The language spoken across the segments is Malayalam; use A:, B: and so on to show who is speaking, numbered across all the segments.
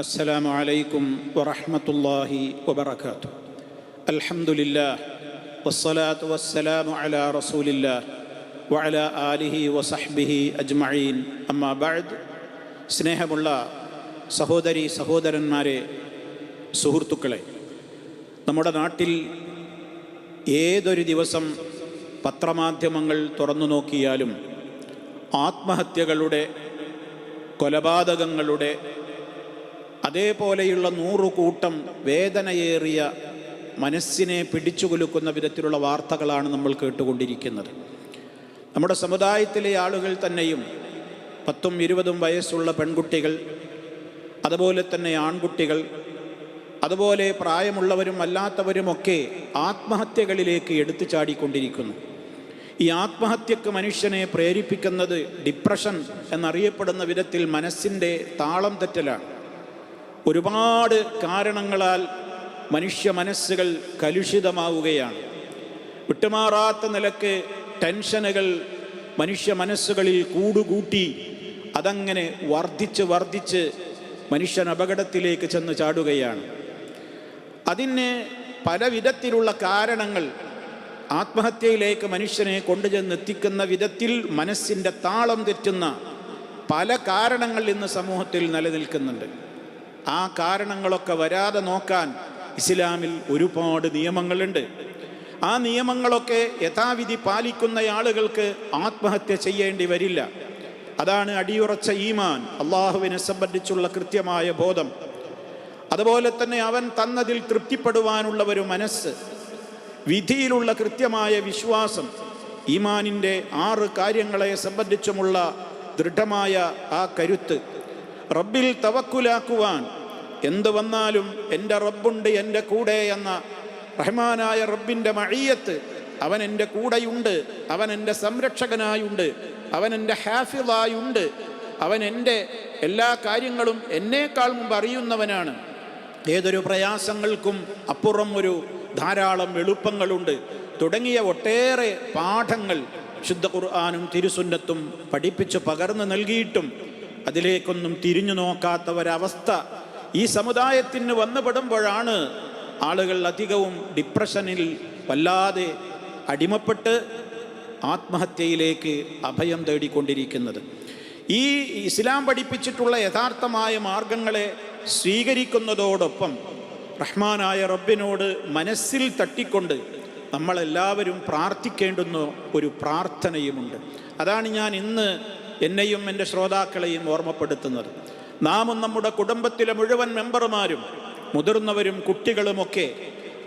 A: السلام عليكم ورحمة الله وبركاته الحمد لله والصلاة والسلام على رسول الله وعلى آله وصحبه أجمعين أما بعد സ്നേഹമുള്ള സഹോദരി സഹോദരന്മാരെ സുഹൃത്തുക്കളെ നമ്മുടെ നാട്ടിൽ ഏതൊരു ദിവസം പത്രമാധ്യമങ്ങൾ തുറന്നു നോക്കിയാലും ആത്മഹത്യകളുടെ കൊലപാതകങ്ങളുടെ അതേപോലെയുള്ള നൂറുകൂട്ടം വേദനയേറിയ മനസ്സിനെ പിടിച്ചുകുലുക്കുന്ന വിധത്തിലുള്ള വാർത്തകളാണ് നമ്മൾ കേട്ടുകൊണ്ടിരിക്കുന്നത്. നമ്മുടെ സമുദായത്തിലെ ആളുകൾ തന്നെയും പത്തും ഇരുപതും വയസ്സുള്ള പെൺകുട്ടികൾ അതുപോലെ തന്നെ ആൺകുട്ടികൾ അതുപോലെ പ്രായമുള്ളവരും അല്ലാത്തവരുമൊക്കെ ആത്മഹത്യകളിലേക്ക് എടുത്തു ചാടിക്കൊണ്ടിരിക്കുന്നു. ഈ ആത്മഹത്യക്ക് മനുഷ്യനെ പ്രേരിപ്പിക്കുന്നത് ഡിപ്രഷൻ എന്നറിയപ്പെടുന്ന വിധത്തിൽ മനസ്സിന്റെ താളം തെറ്റലാണ്. ഒരുപാട് കാരണങ്ങളാൽ മനുഷ്യ മനസ്സുകൾ കലുഷിതമാവുകയാണ്. വിട്ടുമാറാത്ത നിലയ്ക്ക് ടെൻഷനുകൾ മനുഷ്യ മനസ്സുകളിൽ കൂടുകൂട്ടി അതങ്ങനെ വർദ്ധിച്ച് വർദ്ധിച്ച് മനുഷ്യൻ അപകടത്തിലേക്ക് ചെന്ന് ചാടുകയാണ്. അതിന് പലവിധത്തിലുള്ള കാരണങ്ങൾ ആത്മഹത്യയിലേക്ക് മനുഷ്യനെ കൊണ്ടുചെന്നെത്തിക്കുന്ന വിധത്തിൽ മനസ്സിന്റെ താളം തെറ്റുന്ന പല കാരണങ്ങൾ ഇന്ന് സമൂഹത്തിൽ നിലനിൽക്കുന്നുണ്ട്. ആ കാരണങ്ങളൊക്കെ വരാതെ നോക്കാൻ ഇസ്ലാമിൽ ഒരുപാട് നിയമങ്ങളുണ്ട്. ആ നിയമങ്ങളൊക്കെ യഥാവിധി പാലിക്കുന്ന ആളുകൾക്ക് ആത്മഹത്യ ചെയ്യേണ്ടി വരില്ല. അതാണ് അടിയുറച്ച ഈമാൻ അള്ളാഹുവിനെ സംബന്ധിച്ചുള്ള കൃത്യമായ ബോധം. അതുപോലെ തന്നെ അവൻ തന്നതിൽ തൃപ്തിപ്പെടുവാനുള്ള ഒരു മനസ്സ്. വിധിയിലുള്ള കൃത്യമായ വിശ്വാസം ഈമാനിന്റെ ആറ് കാര്യങ്ങളെ സംബന്ധിച്ചുമുള്ള ദൃഢമായ ആ കരുത്ത്. റബ്ബിൽ തവക്കുലാക്കുവാൻ എന്തു വന്നാലും എന്റെ റബ്ബുണ്ട് എന്റെ കൂടെ എന്ന റഹ്മാനായ റബ്ബിന്റെ മഴയത്ത് അവൻ എന്റെ കൂടെയുണ്ട് അവൻ എന്റെ സംരക്ഷകനായുണ്ട് അവൻ എന്റെ ഹാഫിളായുണ്ട് അവൻ എന്റെ എല്ലാ കാര്യങ്ങളും എന്നേക്കാൾ മുമ്പ് അറിയുന്നവനാണ്. ഏതൊരു പ്രയാസങ്ങൾക്കും അപ്പുറം ഒരു ധാരാളം എളുപ്പങ്ങളുണ്ട്. തുടങ്ങിയ ഒട്ടേറെ പാഠങ്ങൾ ശുദ്ധ ഖുർആാനും തിരുസുന്നത്തും പഠിപ്പിച്ച് പകർന്നു നൽകിയിട്ടും അതിലേക്കൊന്നും തിരിഞ്ഞു നോക്കാത്ത ഒരവസ്ഥ ഈ സമുദായത്തിന് വന്നുപെടുമ്പോഴാണ് ആളുകൾ അധികവും ഡിപ്രഷനിൽ വല്ലാതെ അടിമപ്പെട്ട് ആത്മഹത്യയിലേക്ക് അഭയം തേടിക്കൊണ്ടിരിക്കുന്നത്. ഈ ഇസ്ലാം പഠിപ്പിച്ചിട്ടുള്ള യഥാർത്ഥമായ മാർഗങ്ങളെ സ്വീകരിക്കുന്നതോടൊപ്പം റഹ്മാനായ റബ്ബിനോട് മനസ്സിൽ തട്ടിക്കൊണ്ട് നമ്മളെല്ലാവരും പ്രാർത്ഥിക്കേണ്ടുന്ന ഒരു പ്രാർത്ഥനയുമുണ്ട്. അതാണ് ഞാൻ ഇന്ന് എന്നെയും എന്റെ ശ്രോതാക്കളെയും ഓർമ്മപ്പെടുത്തുന്നത്. നാമും നമ്മുടെ കുടുംബത്തിലെ മുഴുവൻ മെമ്പർമാരും മുതിർന്നവരും കുട്ടികളുമൊക്കെ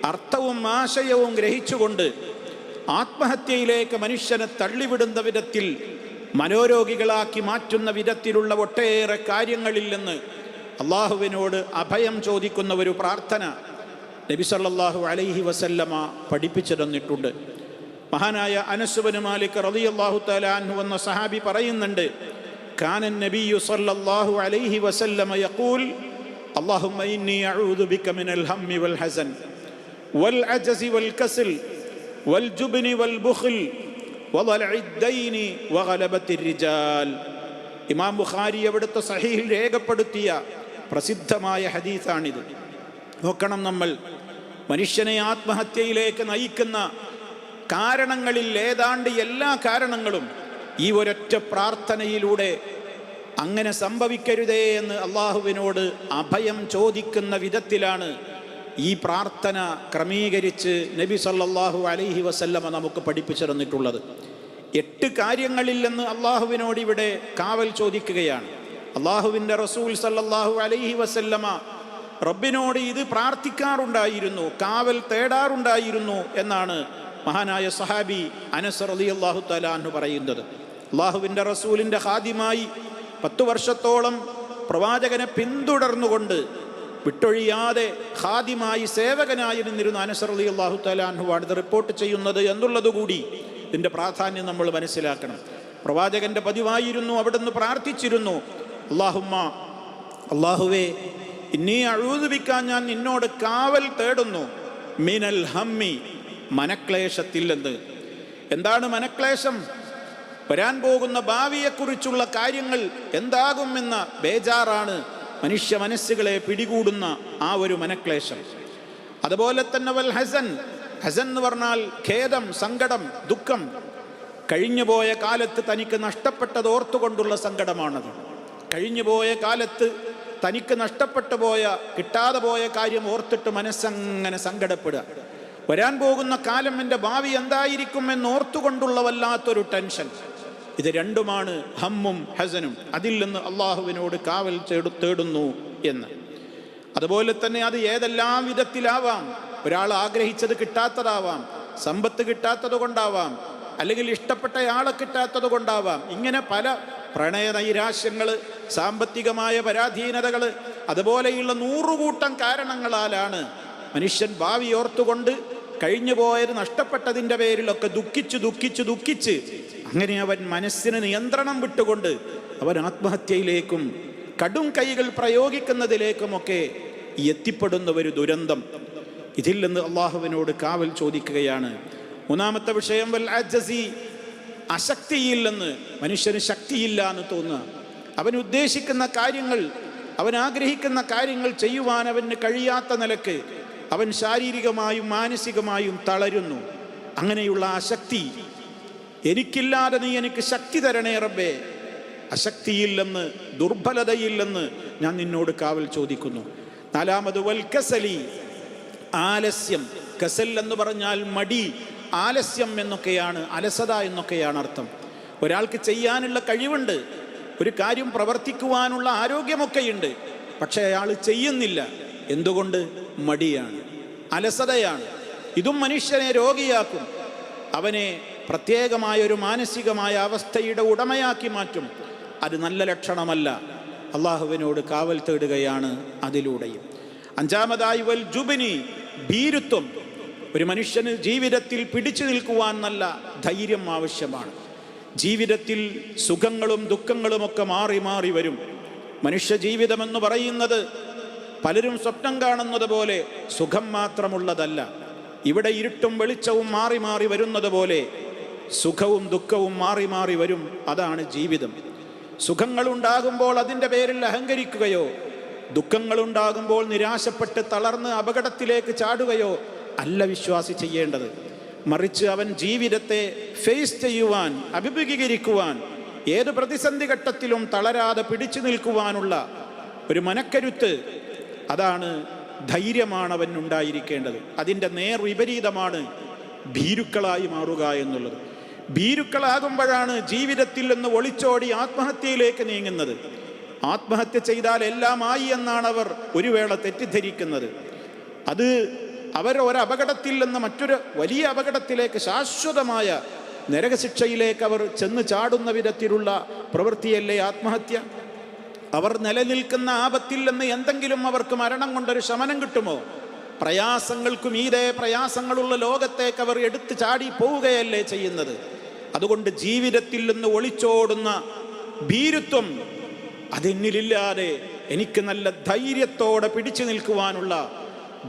A: അർത്ഥവും ആശയവും ഗ്രഹിച്ചുകൊണ്ട് ആത്മഹത്യയിലേക്ക് മനുഷ്യനെ തള്ളിവിടുന്ന വിധത്തിൽ മനോരോഗികളാക്കി മാറ്റുന്ന വിധത്തിലുള്ള ഒട്ടേറെ കാര്യങ്ങളില്ലെന്ന് അള്ളാഹുവിനോട് അഭയം ചോദിക്കുന്ന ഒരു പ്രാർത്ഥന നബിസല്ലാഹു അലൈഹി വസല്ലമ പഠിപ്പിച്ചു തന്നിട്ടുണ്ട്. മഹാനായ അനസുബന് മാലിക് റളിയല്ലാഹു തആല അൻഹു എന്ന സഹാബി പറയുന്നുണ്ട് കാനൻ നബിയു സല്ലല്ലാഹു അലൈഹി വസല്ലമ യഖൂൽ اللهم إني أعوذ بك من الهم والحزن والعجز والكسل والجبن والبخل وضلع الدين وغلبة الرجال ഇമാം ബുഖാരി അവിടുത്തെ സഹീഹിൽ രേഖപ്പെടുത്തിയ പ്രസിദ്ധമായ ഹദീസാണിത് നോക്കണം നമ്മൾ മനുഷ്യനെ ആത്മഹത്യയിലേക്ക് നയിക്കുന്ന കാരണങ്ങളിൽ ഏതാണ്ട് എല്ലാ കാരണങ്ങളും ഈ ഒരൊറ്റ പ്രാർത്ഥനയിലൂടെ അങ്ങനെ സംഭവിക്കരുതേ എന്ന് അള്ളാഹുവിനോട് അഭയം ചോദിക്കുന്ന വിധത്തിലാണ് ഈ പ്രാർത്ഥന ക്രമീകരിച്ച് നബി സല്ലാഹു അലൈഹി വസല്ലമ നമുക്ക് പഠിപ്പിച്ചു തന്നിട്ടുള്ളത്. എട്ട് കാര്യങ്ങളിൽ നിന്ന് അള്ളാഹുവിനോട് ഇവിടെ കാവൽ ചോദിക്കുകയാണ്. അള്ളാഹുവിന്റെ റസൂൽ സല്ലാഹു അലൈഹി വസല്ലമ റബ്ബിനോട് ഇത് പ്രാർത്ഥിക്കാറുണ്ടായിരുന്നു കാവൽ തേടാറുണ്ടായിരുന്നു എന്നാണ് മഹാനായ സഹാബി അനസ് അലി അള്ളാഹു തലാഹു പറയുന്നത് അള്ളാഹുവിന്റെ റസൂലിന്റെ ഹാദ്യമായി പത്തു വർഷത്തോളം പ്രവാചകനെ പിന്തുടർന്നുകൊണ്ട് വിട്ടൊഴിയാതെ ഹാദ്യമായി സേവകനായി നിന്നിരുന്ന അനസർ അലി അള്ളാഹു തലാഹുവാണ് ഇത് റിപ്പോർട്ട് ചെയ്യുന്നത് എന്നുള്ളതുകൂടി ഇതിന്റെ പ്രാധാന്യം നമ്മൾ മനസ്സിലാക്കണം. പ്രവാചകന്റെ പതിവായിരുന്നു അവിടുന്ന് പ്രാർത്ഥിച്ചിരുന്നു അള്ളാഹുമ്മ അള്ളാഹുവേ ഇന്നീ അഴുതുപിക്കാൻ ഞാൻ നിന്നോട് കാവൽ തേടുന്നു. മിനൽ ഹമ്മി മനക്ലേശത്തിൽ എന്താണ് മനക്ലേശം? വരാൻ പോകുന്ന ഭാവിയെക്കുറിച്ചുള്ള കാര്യങ്ങൾ എന്താകുമെന്ന ബേജാറാണ് മനുഷ്യ മനസ്സുകളെ പിടികൂടുന്ന ആ ഒരു മനക്ലേശം. അതുപോലെ തന്നെ വൽ ഹസൻ ഹസൻ എന്ന് പറഞ്ഞാൽ ഖേദം സങ്കടം ദുഃഖം. കഴിഞ്ഞുപോയ കാലത്ത് തനിക്ക് നഷ്ടപ്പെട്ടത് ഓർത്തുകൊണ്ടുള്ള സങ്കടമാണത്. കഴിഞ്ഞുപോയ കാലത്ത് തനിക്ക് നഷ്ടപ്പെട്ടു പോയ കിട്ടാതെ പോയ കാര്യം ഓർത്തിട്ട് മനസ്സങ്ങനെ സങ്കടപ്പെടുക. വരാൻ പോകുന്ന കാലം എന്റെ ഭാവി എന്തായിരിക്കും എന്ന് ഓർത്തുകൊണ്ടുള്ള വല്ലാത്തൊരു ടെൻഷൻ. ഇത് രണ്ടുമാണ് ഹമ്മും ഹസനും. അതിൽ നിന്ന് അള്ളാഹുവിനോട് കാവൽ തേടു തേടുന്നു എന്ന്. അതുപോലെ തന്നെ അത് ഏതെല്ലാം വിധത്തിലാവാം. ഒരാൾ ആഗ്രഹിച്ചത് കിട്ടാത്തതാവാം. സമ്പത്ത് കിട്ടാത്തത് കൊണ്ടാവാം. അല്ലെങ്കിൽ ഇഷ്ടപ്പെട്ട ആളെ കിട്ടാത്തത് കൊണ്ടാവാം. ഇങ്ങനെ പല പ്രണയ നൈരാശ്യങ്ങൾ സാമ്പത്തികമായ പരാധീനതകൾ അതുപോലെയുള്ള നൂറുകൂട്ടം കാരണങ്ങളാലാണ് മനുഷ്യൻ ഭാവി ഓർത്തുകൊണ്ട് കഴിഞ്ഞു പോയത് നഷ്ടപ്പെട്ടതിന്റെ പേരിലൊക്കെ ദുഃഖിച്ച് ദുഃഖിച്ച് ദുഃഖിച്ച് അങ്ങനെ അവൻ മനസ്സിന് നിയന്ത്രണം വിട്ടുകൊണ്ട് അവൻ ആത്മഹത്യയിലേക്കും കടും കൈകൾ പ്രയോഗിക്കുന്നതിലേക്കുമൊക്കെ എത്തിപ്പെടുന്ന ഒരു ദുരന്തം. ഇതിൽ നിന്ന് അള്ളാഹുവിനോട് കാവൽ ചോദിക്കുകയാണ്. മൂന്നാമത്തെ വിഷയം വൽ അജസി അശക്തിയില്ലെന്ന് മനുഷ്യന് ശക്തിയില്ല എന്ന് തോന്നുക. അവൻ ഉദ്ദേശിക്കുന്ന കാര്യങ്ങൾ അവൻ ആഗ്രഹിക്കുന്ന കാര്യങ്ങൾ ചെയ്യുവാൻ അവന് കഴിയാത്ത നിലയ്ക്ക് അവൻ ശാരീരികമായും മാനസികമായും തളരുന്നു. അങ്ങനെയുള്ള ആ ശക്തി എനിക്കില്ലാതെ നീ എനിക്ക് ശക്തി തരണേ റബ്ബേ. അശക്തിയില്ലെന്ന് ദുർബലതയില്ലെന്ന് ഞാൻ നിന്നോട് കാവൽ ചോദിക്കുന്നു. നാലാമത് വൽക്കസലി ആലസ്യം. കസൽ എന്ന് പറഞ്ഞാൽ മടി ആലസ്യം എന്നൊക്കെയാണ് അലസത എന്നൊക്കെയാണ് അർത്ഥം. ഒരാൾക്ക് ചെയ്യാനുള്ള കഴിവുണ്ട് ഒരു കാര്യം പ്രവർത്തിക്കുവാനുള്ള ആരോഗ്യമൊക്കെയുണ്ട് പക്ഷേ അയാൾ ചെയ്യുന്നില്ല. എന്തുകൊണ്ട്? മടിയാണ് അലസതയാണ്. ഇതും മനുഷ്യനെ രോഗിയാക്കും. അവനെ പ്രത്യേകമായ ഒരു മാനസികമായ അവസ്ഥയുടെ ഉടമയാക്കി മാറ്റും. അത് നല്ല ലക്ഷണമല്ല. അള്ളാഹുവിനോട് കാവൽ തേടുകയാണ് അതിലൂടെയും. അഞ്ചാമതായി വൽ ജുബിനി ഭീരുത്വം. ഒരു മനുഷ്യന് ജീവിതത്തിൽ പിടിച്ചു നിൽക്കുവാൻ നല്ല ധൈര്യം ആവശ്യമാണ്. ജീവിതത്തിൽ സുഖങ്ങളും ദുഃഖങ്ങളുമൊക്കെ മാറി മാറി വരും. മനുഷ്യ ജീവിതമെന്ന് പറയുന്നത് പലരും സ്വപ്നം കാണുന്നത് പോലെ സുഖം മാത്രമുള്ളതല്ല. ഇവിടെ ഇരുട്ടും വെളിച്ചവും മാറി മാറി വരുന്നത് പോലെ സുഖവും ദുഃഖവും മാറി മാറി വരും. അതാണ് ജീവിതം. സുഖങ്ങൾ ഉണ്ടാകുമ്പോൾ അതിന്റെ പേരിൽ അഹങ്കരിക്കുകയോ ദുഃഖങ്ങൾ ഉണ്ടാകുമ്പോൾ നിരാശപ്പെട്ട് തളർന്ന് അപകടത്തിലേക്ക് ചാടുകയോ അല്ല വിശ്വാസി ചെയ്യേണ്ടത്. മറിച്ച് അവൻ ജീവിതത്തെ ഫേസ് ചെയ്യുവാൻ അഭിമുഖീകരിക്കുവാൻ ഏത് പ്രതിസന്ധി ഘട്ടത്തിലും തളരാതെ പിടിച്ചു നിൽക്കുവാനുള്ള ഒരു മനക്കരുത്ത് അതാണ് ധൈര്യമാണ് അവൻ ഉണ്ടായിരിക്കേണ്ടത് അതിന്റെ നേർ വിപരീതമാണ് ഭീരുക്കളായി മാറുക എന്നുള്ളത്. ഭീരുക്കളാകുമ്പോഴാണ് ജീവിതത്തിൽ നിന്ന് ഒളിച്ചോടി ആത്മഹത്യയിലേക്ക് നീങ്ങുന്നത്. ആത്മഹത്യ ചെയ്താൽ എല്ലാമായി എന്നാണ് അവർ ഒരു വേള തെറ്റിദ്ധരിക്കുന്നത്. അത് അവർ ഒരപകടത്തിൽ നിന്ന് മറ്റൊരു വലിയ അപകടത്തിലേക്ക് ശാശ്വതമായ നരകശിക്ഷയിലേക്ക് അവർ ചെന്ന് ചാടുന്ന വിധത്തിലുള്ള പ്രവൃത്തിയല്ലേ ആത്മഹത്യ? അവർ നിലനിൽക്കുന്ന ആപത്തിൽ നിന്ന് എന്തെങ്കിലും അവർക്ക് മരണം കൊണ്ടൊരു ശമനം കിട്ടുമോ? പ്രയാസങ്ങൾക്കും ഈതേ പ്രയാസങ്ങളുള്ള ലോകത്തേക്ക് അവർ എടുത്തു ചാടി പോവുകയല്ലേ ചെയ്യുന്നത്? അതുകൊണ്ട് ജീവിതത്തിൽ നിന്ന് ഒളിച്ചോടുന്ന ഭീരുത്വം അതെന്നിലില്ലാതെ എനിക്ക് നല്ല ധൈര്യത്തോടെ പിടിച്ചു നിൽക്കുവാനുള്ള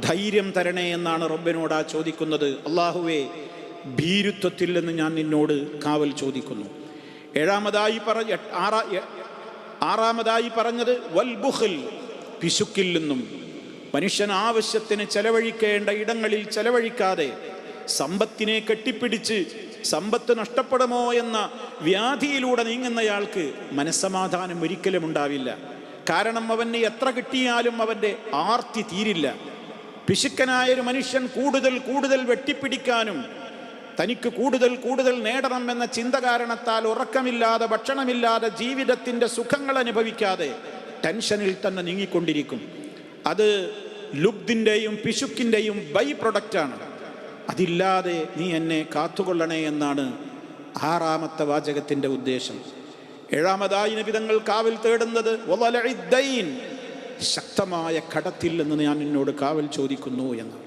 A: ധൈര്യം തരണേ എന്നാണ് റബ്ബിനോട് ചോദിക്കുന്നത്. അള്ളാഹുവേ ഭീരുത്വത്തിൽ നിന്ന് ഞാൻ നിന്നോട് കാവൽ ചോദിക്കുന്നു. ഏഴാമതായി പറ ആറാ ആറാമതായി പറഞ്ഞത് വൽബുഹിൽ പിശുക്കിൽ നിന്നും. മനുഷ്യൻ ആവശ്യത്തിന് ചെലവഴിക്കേണ്ട ഇടങ്ങളിൽ ചെലവഴിക്കാതെ സമ്പത്തിനെ കെട്ടിപ്പിടിച്ച് സമ്പത്ത് നഷ്ടപ്പെടുമോ എന്ന വ്യാധിയിലൂടെ നീങ്ങുന്നയാൾക്ക് മനസ്സമാധാനം ഒരിക്കലും ഉണ്ടാവില്ല. കാരണം അവന് എത്ര കിട്ടിയാലും അവന്റെ ആർത്തി തീരില്ല. പിശുക്കനായ ഒരു മനുഷ്യൻ കൂടുതൽ കൂടുതൽ വെട്ടിപ്പിടിക്കാനും തനിക്ക് കൂടുതൽ കൂടുതൽ നേടണം എന്ന ചിന്ത കാരണത്താൽ ഉറക്കമില്ലാതെ ഭക്ഷണമില്ലാതെ ജീവിതത്തിന്റെ സുഖങ്ങൾ അനുഭവിക്കാതെ ടെൻഷനിൽ തന്നെ നീങ്ങിക്കൊണ്ടിരിക്കും. അത് ലുബ്ദിന്റെയും പിശുക്കിന്റെയും ബൈ പ്രൊഡക്റ്റാണ് അതില്ലാതെ നീ എന്നെ കാത്തുകൊള്ളണേ എന്നാണ് ആറാമത്തെ വാചകത്തിന്റെ ഉദ്ദേശം. ഏഴാമതായി നബിതങ്ങൾ കാവൽ തേടുന്നത്. ശക്തമായ കടത്തിൽ നിന്ന് ഞാൻ നിന്നോട് കാവൽ ചോദിക്കുന്നു എന്ന്.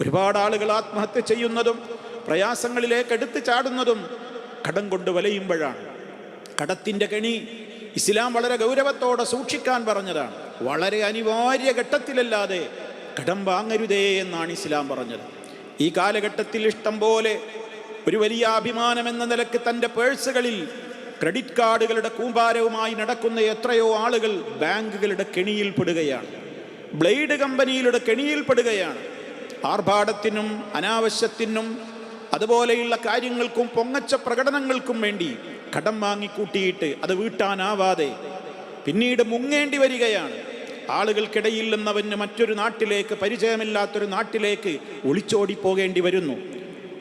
A: ഒരുപാട് ആളുകൾ ആത്മഹത്യ ചെയ്യുന്നതും പ്രയാസങ്ങളിലേക്ക് എടുത്തു ചാടുന്നതും കടം കൊണ്ട് വലയുമ്പോഴാണ്. കടത്തിന്റെ കെണി ഇസ്ലാം വളരെ ഗൗരവത്തോടെ സൂക്ഷിക്കാൻ പറഞ്ഞതാണ്. വളരെ അനിവാര്യ ഘട്ടത്തിലല്ലാതെ കടം വാങ്ങരുതേ എന്നാണ് ഇസ്ലാം പറഞ്ഞത്. ഈ കാലഘട്ടത്തിൽ ഇഷ്ടം പോലെ ഒരു വലിയ അഭിമാനം എന്ന നിലയ്ക്ക് തന്റെ പേഴ്സുകളിൽ ക്രെഡിറ്റ് കാർഡുകളുടെ കൂമ്പാരവുമായി നടക്കുന്ന എത്രയോ ആളുകൾ ബാങ്കുകളുടെ കെണിയിൽ കെണിയിൽപ്പെടുകയാണ് ബ്ലേഡ് കമ്പനിയിലുടെ കെണിയിൽപ്പെടുകയാണ് ആർഭാടത്തിനും അനാവശ്യത്തിനും അതുപോലെയുള്ള കാര്യങ്ങൾക്കും പൊങ്ങച്ച പ്രകടനങ്ങൾക്കും വേണ്ടി കടം വാങ്ങിക്കൂട്ടിയിട്ട് അത് വീട്ടാനാവാതെ പിന്നീട് മുങ്ങേണ്ടി വരികയാണ്. ആളുകൾക്കിടയിൽ നിന്നവന് മറ്റൊരു നാട്ടിലേക്ക് പരിചയമില്ലാത്തൊരു നാട്ടിലേക്ക് ഒളിച്ചോടി പോകേണ്ടി വരുന്നു.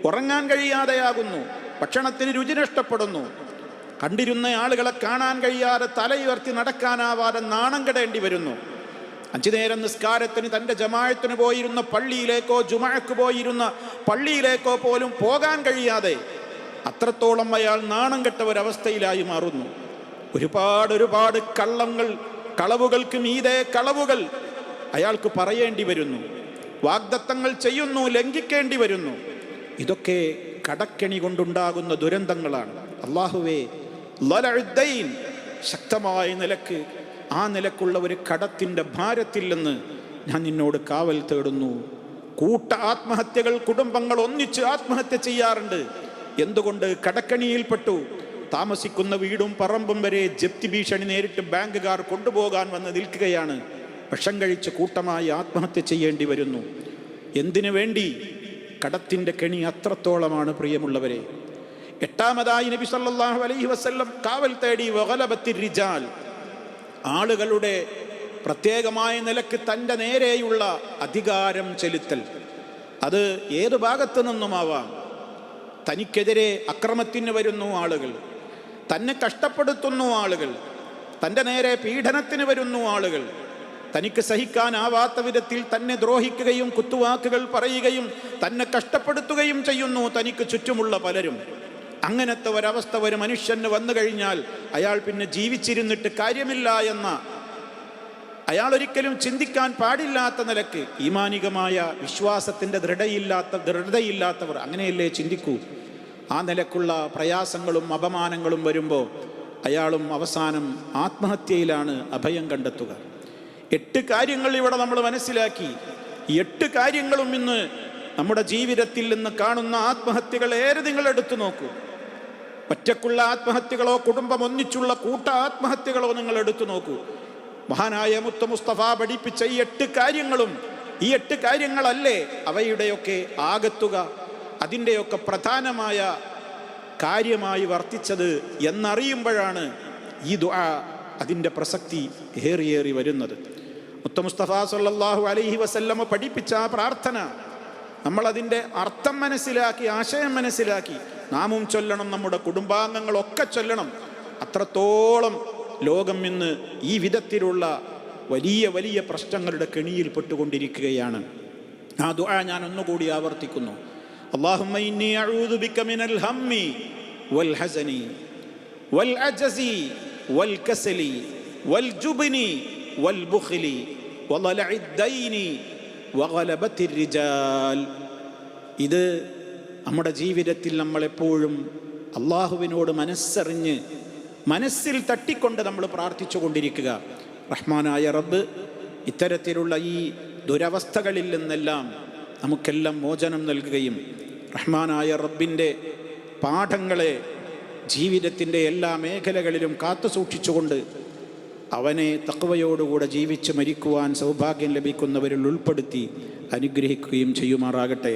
A: ഉറങ്ങാൻ കഴിയാതെയാകുന്നു. ഭക്ഷണത്തിന് രുചി നഷ്ടപ്പെടുന്നു. കണ്ടിരുന്ന ആളുകളെ കാണാൻ കഴിയാതെ തലയുയർത്തി നടക്കാനാവാതെ നാണം കെടേണ്ടി വരുന്നു. അഞ്ചു നേരം നിസ്കാരത്തിന് തന്റെ ജമാഴത്തിന് പോയിരുന്ന പള്ളിയിലേക്കോ ജുമാക്ക് പോയിരുന്ന പള്ളിയിലേക്കോ പോലും പോകാൻ കഴിയാതെ അത്രത്തോളം അയാൾ നാണം കെട്ട ഒരവസ്ഥയിലായി മാറുന്നു. ഒരുപാട് ഒരുപാട് കള്ളങ്ങൾ കളവുകൾക്ക് മീതെ കളവുകൾ അയാൾക്ക് പറയേണ്ടി വരുന്നു. വാഗ്ദത്തങ്ങൾ ചെയ്യുന്നു ലംഘിക്കേണ്ടി വരുന്നു. ഇതൊക്കെ കടക്കെണി കൊണ്ടുണ്ടാകുന്ന ദുരന്തങ്ങളാണ്. അള്ളാഹുവേ ശക്തമായ നിലയ്ക്ക് ആ നിലക്കുള്ള ഒരു കടത്തിന്റെ ഭാരത്തിൽ നിന്ന് ഞാൻ നിന്നോട് കാവൽ തേടുന്നു. കൂട്ട ആത്മഹത്യകൾ കുടുംബങ്ങൾ ഒന്നിച്ച് ആത്മഹത്യ ചെയ്യാറുണ്ട്. എന്തുകൊണ്ട് കടക്കണിയിൽപ്പെട്ടു താമസിക്കുന്ന വീടും പറമ്പും വരെ ജപ്തി ഭീഷണി നേരിട്ട് ബാങ്കുകാർ കൊണ്ടുപോകാൻ വന്ന് നിൽക്കുകയാണ്. വിഷം കഴിച്ച് കൂട്ടമായി ആത്മഹത്യ ചെയ്യേണ്ടി വരുന്നു. എന്തിനു വേണ്ടി? കടത്തിന്റെ കെണി അത്രത്തോളമാണ് പ്രിയമുള്ളവരെ. എട്ടാമതായി നബി സല്ലാഹു അലൈഹി വസ്ല്ലം കാവൽ തേടി വഗലബത്തി റിജാൽ. ആളുകളുടെ പ്രത്യേകമായ നിലയ്ക്ക് തന്റെ നേരെയുള്ള അധികാരം ചെലുത്തൽ. അത് ഏതു ഭാഗത്തു നിന്നുമാവാം? തനിക്കെതിരെ അക്രമത്തിന് വരുന്നു ആളുകൾ. തന്നെ കഷ്ടപ്പെടുത്തുന്നു ആളുകൾ. തന്റെ നേരെ പീഡനത്തിന് വരുന്നു ആളുകൾ. തനിക്ക് സഹിക്കാനാവാത്ത വിധത്തിൽ തന്നെ ദ്രോഹിക്കുകയും കുത്തുവാക്കുകൾ പറയുകയും തന്നെ കഷ്ടപ്പെടുത്തുകയും ചെയ്യുന്നു തനിക്ക് ചുറ്റുമുള്ള പലരും. അങ്ങനത്തെ ഒരവസ്ഥ ഒരു മനുഷ്യന് വന്നു കഴിഞ്ഞാൽ അയാൾ പിന്നെ ജീവിച്ചിരുന്നിട്ട് കാര്യമില്ല എന്ന അയാൾ ഒരിക്കലും ചിന്തിക്കാൻ പാടില്ലാത്ത നിലയ്ക്ക് ഈമാനികമായ വിശ്വാസത്തിന്റെ ദൃഢയില്ലാത്ത ദൃഢതയില്ലാത്തവർ അങ്ങനെയല്ലേ ചിന്തിക്കൂ? ആ നിലക്കുള്ള പ്രയാസങ്ങളും അപമാനങ്ങളും വരുമ്പോൾ അയാളും അവസാനം ആത്മഹത്യയിലാണ് അഭയം കണ്ടെത്തുക. എട്ട് കാര്യങ്ങൾ ഇവിടെ നമ്മൾ മനസ്സിലാക്കി. എട്ട് കാര്യങ്ങളും ഇന്ന് നമ്മുടെ ജീവിതത്തിൽ നിന്ന് കാണുന്ന ആത്മഹത്യകൾ ഏറെ നിങ്ങൾ എടുത്തു നോക്കൂ. ഒറ്റക്കുള്ള ആത്മഹത്യകളോ കുടുംബം ഒന്നിച്ചുള്ള കൂട്ട ആത്മഹത്യകളോ നിങ്ങൾ എടുത്തു നോക്കൂ. മഹാനായ മുത്ത മുസ്തഫ പഠിപ്പിച്ച ഈ എട്ട് കാര്യങ്ങളും ഈ എട്ട് കാര്യങ്ങളല്ലേ അവയുടെയൊക്കെ ആകത്തുക. അതിന്റെയൊക്കെ പ്രധാനമായ കാര്യമായി വർത്തിച്ചത് എന്നറിയുമ്പോഴാണ് ഈ ദുആ അതിന്റെ പ്രസക്തി ഏറിയേറി വരുന്നത്. മുത്ത മുസ്തഫ സല്ലല്ലാഹു അലൈഹി വസല്ലമ പഠിപ്പിച്ച ആ പ്രാർത്ഥന നമ്മളതിന്റെ അർത്ഥം മനസ്സിലാക്കി ആശയം മനസ്സിലാക്കി നാമും ചൊല്ലണം നമ്മുടെ കുടുംബാംഗങ്ങളൊക്കെ ചൊല്ലണം അത്രത്തോളം ലോകം ഇന്ന് ഈ വിധത്തിലുള്ള വലിയ വലിയ പ്രശ്നങ്ങളുടെ കെണിയിൽ പെട്ടുകൊണ്ടിരിക്കുകയാണ് ആ ദുആ ഞാൻ ഒന്നുകൂടി ആവർത്തിക്കുന്നു اللهم إني أعوذ بك من الهم والحزن والعجز والكسل والجبن والبخل وضلع الدين وغلبة الرجال ഇത് നമ്മുടെ ജീവിതത്തിൽ നമ്മളെപ്പോഴും അള്ളാഹുവിനോട് മനസ്സറിഞ്ഞ് മനസ്സിൽ തട്ടിക്കൊണ്ട് നമ്മൾ പ്രാർത്ഥിച്ചു കൊണ്ടിരിക്കുക. റഹ്മാനായ റബ്ബ് ഇത്തരത്തിലുള്ള ഈ ദുരവസ്ഥകളിൽ നിന്നെല്ലാം നമുക്കെല്ലാം മോചനം നൽകുകയും റഹ്മാനായ റബ്ബിന്റെ പാഠങ്ങളെ ജീവിതത്തിന്റെ എല്ലാ മേഖലകളിലും കാത്തു സൂക്ഷിച്ചുകൊണ്ട് അവനെ തക്വയോടുകൂടെ ജീവിച്ച് മരിക്കുവാൻ സൗഭാഗ്യം ലഭിക്കുന്നവരിൽ ഉൾപ്പെടുത്തി അനുഗ്രഹിക്കുകയും ചെയ്യുമാറാകട്ടെ.